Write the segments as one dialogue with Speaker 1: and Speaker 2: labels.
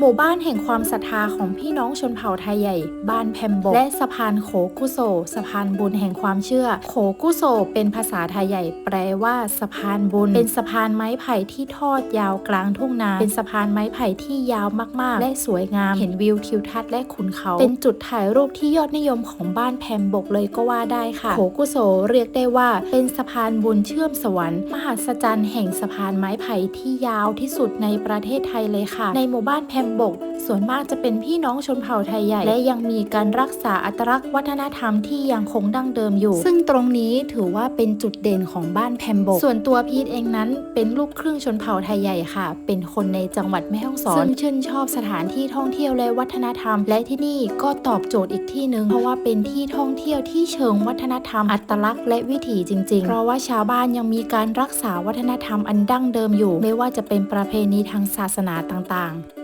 Speaker 1: หมู่บ้านแห่งความศรัทธาของพี่น้องชนเผ่าไทยใหญ่ บ้านแพมบกและสะพานโขกุโสสะพานบุญแห่งความเชื่อ โขกุโสเป็นภาษาไทยใหญ่ แปลว่าสะพานบุญ เป็นสะพานไม้ไผ่ที่ทอดยาวกลางทุ่งนา เป็นสะพานไม้ไผ่ที่ยาวมากๆ และสวยงาม เห็นวิวทิวทัศน์และขุนเขา เป็นจุดถ่ายรูปที่ยอดนิยมของบ้านแพมบกเลยก็ว่าได้ค่ะ โขกุโสเรียกได้ว่า เป็นสะพานบุญเชื่อมสวรรค์มหัศจรรย์แห่งสะพานไม้ไผ่ที่ยาวที่สุดในประเทศไทยเลยค่ะ ในหมู่บ้านแพมบก ส่วนมากจะเป็นพี่น้องชนเผ่าไทยใหญ่ และยังมีการรักษาอัตลักษณ์วัฒนธรรมที่ยังคงดั้งเดิมอยู่ ซึ่งตรงนี้ถือว่าเป็นจุดเด่นของบ้านแพมบก ส่วนตัวพีทเองนั้นเป็นลูกครึ่งชนเผ่าไทยใหญ่ค่ะ เป็นคนในจังหวัดแม่ฮ่องสอนซึ่งชื่นชอบสถานที่ท่องเที่ยวและวัฒนธรรม และที่นี่ก็ตอบโจทย์อีกที่หนึ่งเพราะว่าเป็นที่ท่องเที่ยวที่เชิงวัฒนธรรม อัตลักษณ์และวิถีจริง ๆ เพราะว่าชาวบ้านยังมีการรักษาวัฒนธรรมอันดั้งเดิมอยู่ ไม่ว่าจะเป็นประเพณีทางศาสนาต่างๆ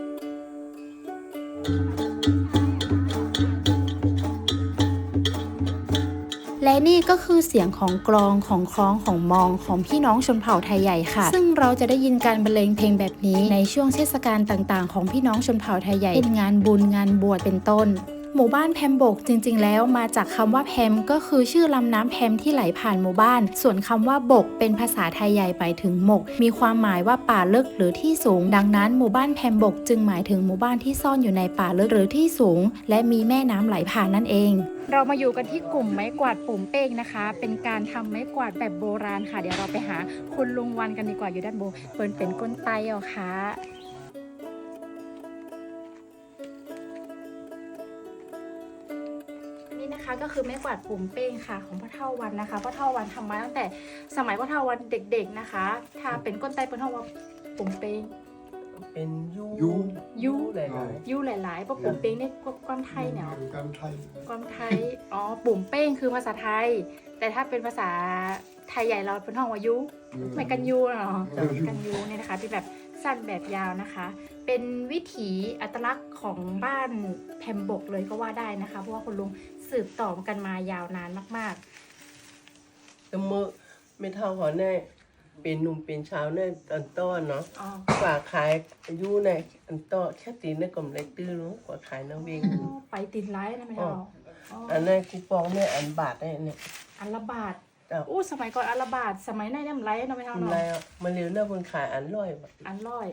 Speaker 1: และนี่ก็คือเสียงของกลองของคล้องของมองของพี่น้องชนเผ่าไทยใหญ่ค่ะ ซึ่งเราจะได้ยินการบรรเลงเพลงแบบนี้ในช่วงเทศกาลต่างๆ ของพี่น้องชนเผ่าไทยใหญ่เป็นงานบุญงานบวชเป็นต้น หมู่บ้านแพมบกจริง ๆ แล้วมาจากคำว่าแพมก็คือชื่อลำน้ำแพมที่ไหลผ่านหมู่บ้าน ส่วนคำว่าบก เป็นภาษาไทยใหญ่ไปถึงหมก มีความหมายว่าป่าลึกหรือที่สูง ดังนั้นหมู่บ้านแพมบกจึงหมายถึงหมู่บ้านที่ซ่อนอยู่ในป่าลึกหรือที่สูง และมีแม่น้ำไหลผ่านนั่นเอง เรามาอยู่กันที่กลุ่มไม้กวาดปุ่มเป้งนะคะ เป็นการทำไม้กวาดแบบโบราณค่ะ เดี๋ยวเราไปหาคุณลุงวันกันดีกว่าอยู่ด้านบนเปินเป็นก้นไตเหรอคะ นี่นะคะ ก็คือไม้กวาดปุ่มเป้งค่ะของพ่อเท่าวันนะคะพ่อเท่าวันทำมาตั้งแต่สมัยพ่อเท่าวันเด็ก ๆนะคะ ถ้าเป็นก้นไตพ่อเท่าวันปุ่มเป้ง
Speaker 2: เป็นยู
Speaker 3: ยู
Speaker 1: ยู
Speaker 2: หลาย
Speaker 1: ยู่หลายๆเพราะปุ่มเป้งเนี่ยความไทยเนี่ย
Speaker 3: การไทย
Speaker 1: ความไทยอ๋อปุ่มเป้งคือภาษาไทย แต่ถ้าเป็นภาษาไทยใหญ่เราเป็นห้องวายุไม่กันยูเนาะ
Speaker 3: เออ
Speaker 1: กันยูเนี่ยนะคะเป็นแบบสั้นแบบยาวนะคะ เป็นวิถีอัตลักษณ์ของบ้านแพมบกเลยก็ว่าได้นะคะ เพราะว่าคุณลุง สืบต่อกันมายาวนานมาก
Speaker 2: แต่เมื่อไม่เท่าขอแน่เป็นหนุ่มเป็นชาวแน่อันต้อนเนาะ
Speaker 1: ๆอ๋อ
Speaker 2: กว่าขายอายุในอันต้อแค่ตีนในกลมเล็กตื้อเนาะกว่าขายน้ำเวง
Speaker 1: ไปติดไลท์นะไม่เอาอ๋อ
Speaker 2: อันนั้นคูปองเนี่ยอันบาทเนี่ยเนี่ย
Speaker 1: อันละบาท
Speaker 2: เจ้า
Speaker 1: อู้สมัยก่อนอันละบาท สมัยในเนี่ยมันไลท์เนาะไม่เท่า
Speaker 2: ทำ
Speaker 1: เนาะ
Speaker 2: ไรอะมาเร็วเนี่ยคนขายอันร้อยบาท
Speaker 1: อันร้อย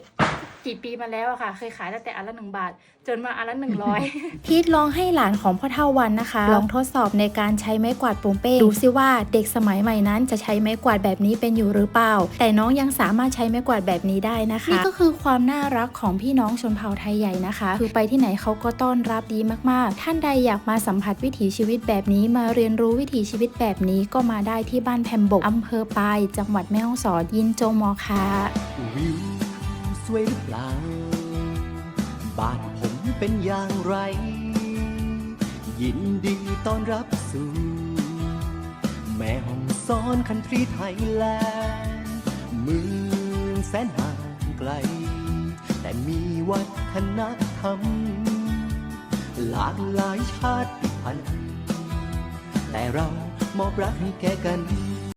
Speaker 1: กี่ปีมาแล้วอะค่ะ เคยขายตั้งแต่อันละหนึ่งบาท จนมาอันละหนึ่งร้อยพีทลองให้หลานของพ่อเท่าวันนะคะ ลองทดสอบในการใช้ไม้กวาดปุงเป้งดูซิว่าเด็กสมัยใหม่นั้นจะใช้ไม้กวาดแบบนี้เป็นอยู่หรือเปล่า แต่น้องยังสามารถใช้ไม้กวาดแบบนี้ได้นะคะนี่ก็คือความน่ารักของพี่น้องชนเผ่าไทยใหญ่นะคะ คือไปที่ไหนเขาก็ต้อนรับดีมากๆ ท่านใดอยากมาสัมผัสวิถีชีวิตแบบนี้มาเรียนรู้วิถีชีวิตแบบนี้ก็มาได้ที่บ้านแพมบกอำเภอปาย จังหวัดแม่ฮ่องสอนยินโจมอค่ะ
Speaker 4: วิวสวยหรือเปล่า บ้านผมเป็นอย่างไร ยินดีต้อนรับสู่ แม่ห้องสอนคันทรีไทยแลนด์เมืองแสนห่างไกล แต่มีวัฒนธรรม หลากหลายชาติพันธุ์ แต่เรามอบรักให้แก่กัน